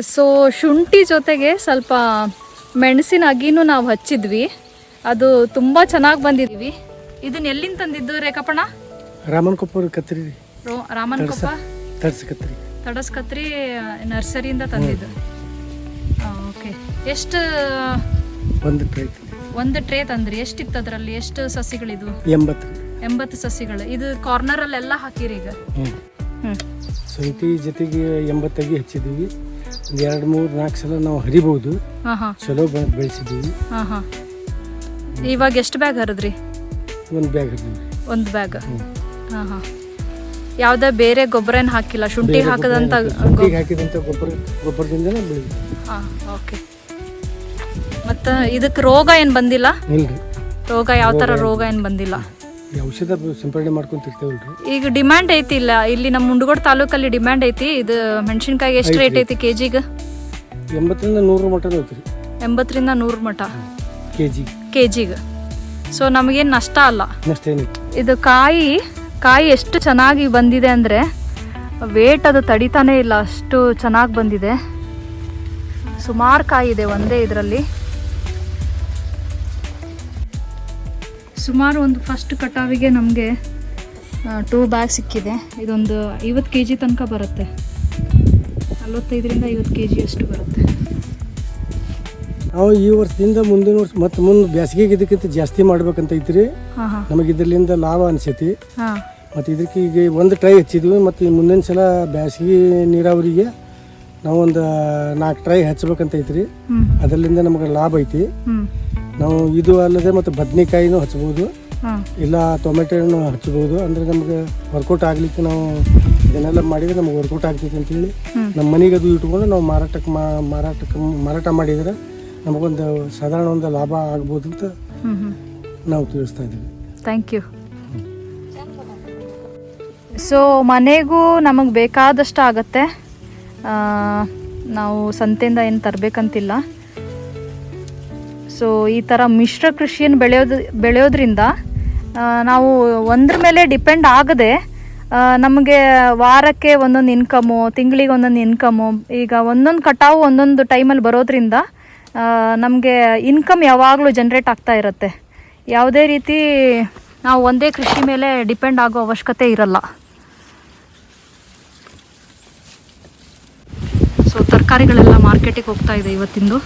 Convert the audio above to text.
So ಶುಂಠಿ ಜೊತೆಗೆ ಸ್ವಲ್ಪ ಮೆಣಸಿನ ಅಗಿನೂ ನಾವು ಹಚ್ಚಿದ್ವಿ. ಅದು ತುಂಬ ಚೆನ್ನಾಗಿ ಬಂದಿದ್ವಿ. ಇದನ್ನ ಎಲ್ಲಿಂದ ತಂದಿದ್ದು ರೇಖಪಣ? ರಾಮನ್ ಕೊಪ್ಪ ಕತ್ರಿ. ರಾಮನ್ ರೋ ತಡಸ್ ಕತ್ರಿ. ತಡಸ್ ಕತ್ರಿ ನರ್ಸರಿಯಿಂದ ತಂದಿದ್ದು. ಓಕೆ. ಎಷ್ಟು ಒಂದು ಟ್ರೇ ಒಂದು ಟ್ರೇ ತಂದ್ರಿ. ಎಷ್ಟಿತ್ತು ಅದರಲ್ಲಿ? ಎಷ್ಟು ಸಸಿಗಳಿದ್ವು? ಎಂಬತ್ತು. ಎಂಬತ್ತು ಸಸಿಗಳು. ಇದು ಕಾರ್ನರಲ್ಲೆಲ್ಲ ಹಾಕಿರಿ ಈಗ. ಹ್ಞೂ ಶುಂಠಿ ಜೊತೆಗೆ ಎಂಬತ್ತಾಗಿ ಹಚ್ಚಿದ್ದೀವಿ. ಎರಡು ಮೂರು ನಾಲ್ಕು ಸಲ ನಾವು ಹರಿಬಹುದು ಚಲೋ ಬೆಳೆಸಿದ್ದೀವಿ ಇವಾಗ ಎಷ್ಟು ಬ್ಯಾಗ್ ಹರಿದ್ರಿ? ಒಂದು ಬ್ಯಾಗ್ ಹರಿದೀವಿ. ಒಂದು ಬ್ಯಾಗ್? ಯಾವುದೇ ಬೇರೆ ಗೊಬ್ಬರ ಏನು ಹಾಕಿಲ್ಲ? ಶುಂಠಿ ಹಾಕದಂತ ಹಾಕಿದಂತ ಗೊಬ್ಬರ ಗೊಬ್ಬರದಿಂದ ಓಕೆ. ಮತ್ತು ಇದಕ್ಕೆ ರೋಗ ಏನು ಬಂದಿಲ್ಲ? ರೋಗ ಯಾವ ಥರ ರೋಗ ಏನು ಬಂದಿಲ್ಲ? ಈ ಔಷಧ ಸಿಂಪಡಣೆ ಮಾಡ್ಕೊಂತಿರ್ತೇವಲ್ರಿ ಈಗ ಡಿಮ್ಯಾಂಡ್ ಐತಿ ಇಲ್ಲ ಇಲ್ಲಿ ನಮ್ಮ ಮುಂಡಗೋಡ್ ತಾಲೂಕಲ್ಲಿ ಡಿಮ್ಯಾಂಡ್ ಐತಿ. ಇದು ಮೆಣಸಿನ್ಕಾಯಿ ಎಷ್ಟು ರೇಟ್ ಐತಿ ಕೆ ಜಿಗೆ ಎಂಬತ್ತರಿಂದ ನೂರು ಐತ್ರಿ. ಎಂಬತ್ತರಿಂದ ನೂರು ಮಟ. ಕೆ ಜಿ ಕೆ ಜಿಗೆ ಸೊ ನಮಗೇನು ನಷ್ಟ ಅಲ್ಲ ಅಷ್ಟೇನಿತ್ತು ಇದು ಕಾಯಿ ಕಾಯಿ ಎಷ್ಟು ಚೆನ್ನಾಗಿ ಬಂದಿದೆ ಅಂದರೆ ವೇಟ್ ಅದು ತಡಿತಾನೇ ಇಲ್ಲ. ಅಷ್ಟು ಚೆನ್ನಾಗಿ ಬಂದಿದೆ. ಸುಮಾರು ಕಾಯಿ ಇದೆ ಒಂದೇ ಇದರಲ್ಲಿ. ಸುಮಾರು ಒಂದು ಫಸ್ಟ್ ಕಟಾವಿಗೆ ನಮಗೆ ಟೂ ಬ್ಯಾಗ್ ಸಿಕ್ಕಿದೆ. ಇದೊಂದು ಐವತ್ತು ಕೆ ಜಿ ತನಕ ಬರುತ್ತೆ. ನಲ್ವತ್ತೈದರಿಂದ ಐವತ್ತು ಕೆ ಜಿ ಅಷ್ಟು ಬರುತ್ತೆ. ನಾವು ಈ ವರ್ಷದಿಂದ ಮುಂದಿನ ವರ್ಷ ಮತ್ತೆ ಮುಂದೆ ಬೇಸಿಗೆಗೆ ಇದಕ್ಕಿಂತ ಜಾಸ್ತಿ ಮಾಡ್ಬೇಕಂತ ಐತ್ರಿ. ನಮಗೆ ಇದರಿಂದ ಲಾಭ ಅನಿಸೈತಿ. ಮತ್ತು ಇದಕ್ಕೆ ಈಗ ಒಂದು ಟ್ರೈ ಹಚ್ಚಿದ್ವಿ. ಮತ್ತು ಮುಂದಿನ ಸಲ ಬೇಸಿಗೆ ನೀರಾವರಿಗೆ ನಾವು ಒಂದು ನಾಲ್ಕು ಟ್ರೈ ಹಚ್ಬೇಕಂತ ಐತ್ರಿ. ಅದರಿಂದ ನಮಗೆ ಲಾಭ ಐತಿ. ನಾವು ಇದು ಅಲ್ಲದೆ ಮತ್ತು ಬದ್ನೆಕಾಯಿನೂ ಹಚ್ಬೋದು. ಇಲ್ಲ ಇಲ್ಲ ಹಣ್ಣು ಹಚ್ಬೋದು. ಅಂದರೆ ನಮಗೆ ವರ್ಕೌಟ್ ಆಗ್ಲಿಕ್ಕೆ ನಾವು ಇದನ್ನೆಲ್ಲ ಮಾಡಿದರೆ ನಮ್ಗೆ ವರ್ಕೌಟ್ ಆಗ್ತೈತೆ ಅಂತೇಳಿ. ನಮ್ಮ ಮನೆಗೆ ಅದು ಇಟ್ಕೊಂಡು ನಾವು ಮಾರಾಟಕ್ಕೆ ಮಾ ಮಾರಾಟಕ್ಕೆ ಮಾರಾಟ ಮಾಡಿದರೆ ನಮಗೊಂದು ಸಾಧಾರಣ ಒಂದು ಲಾಭ ಆಗ್ಬೋದು ಅಂತ ನಾವು ತಿಳಿಸ್ತಾ ಇದ್ದೀವಿ. ಥ್ಯಾಂಕ್ ಯು ಸೊ ಮನೆಗೂ ನಮಗೆ ಬೇಕಾದಷ್ಟು ಆಗತ್ತೆ. ನಾವು ಸಂತೆಯಿಂದ ಏನು ತರಬೇಕಂತಿಲ್ಲ. ಸೊ ಈ ಥರ ಮಿಶ್ರ ಕೃಷಿಯನ್ನು ಬೆಳೆಯೋದು, ಬೆಳೆಯೋದ್ರಿಂದ ನಾವು ಒಂದ್ರ ಮೇಲೆ ಡಿಪೆಂಡ್ ಆಗದೆ ನಮಗೆ ವಾರಕ್ಕೆ ಒಂದೊಂದು ಇನ್ಕಮು ತಿಂಗಳಿಗೆ ಒಂದೊಂದು ಇನ್ಕಮು ಈಗ ಒಂದೊಂದು ಕಟಾವು ಒಂದೊಂದು ಟೈಮಲ್ಲಿ ಬರೋದ್ರಿಂದ ನಮಗೆ ಇನ್ಕಮ್ ಯಾವಾಗಲೂ ಜನ್ರೇಟ್ ಆಗ್ತಾ ಇರುತ್ತೆ. ಯಾವುದೇ ರೀತಿ ನಾವು ಒಂದೇ ಕೃಷಿ ಮೇಲೆ ಡಿಪೆಂಡ್ ಆಗೋ ಅವಶ್ಯಕತೆ ಇರಲ್ಲ. ಸೊ ತರಕಾರಿಗಳೆಲ್ಲ ಮಾರ್ಕೆಟಿಗೆ ಹೋಗ್ತಾ ಇದೆ ಇವತ್ತಿಂದು.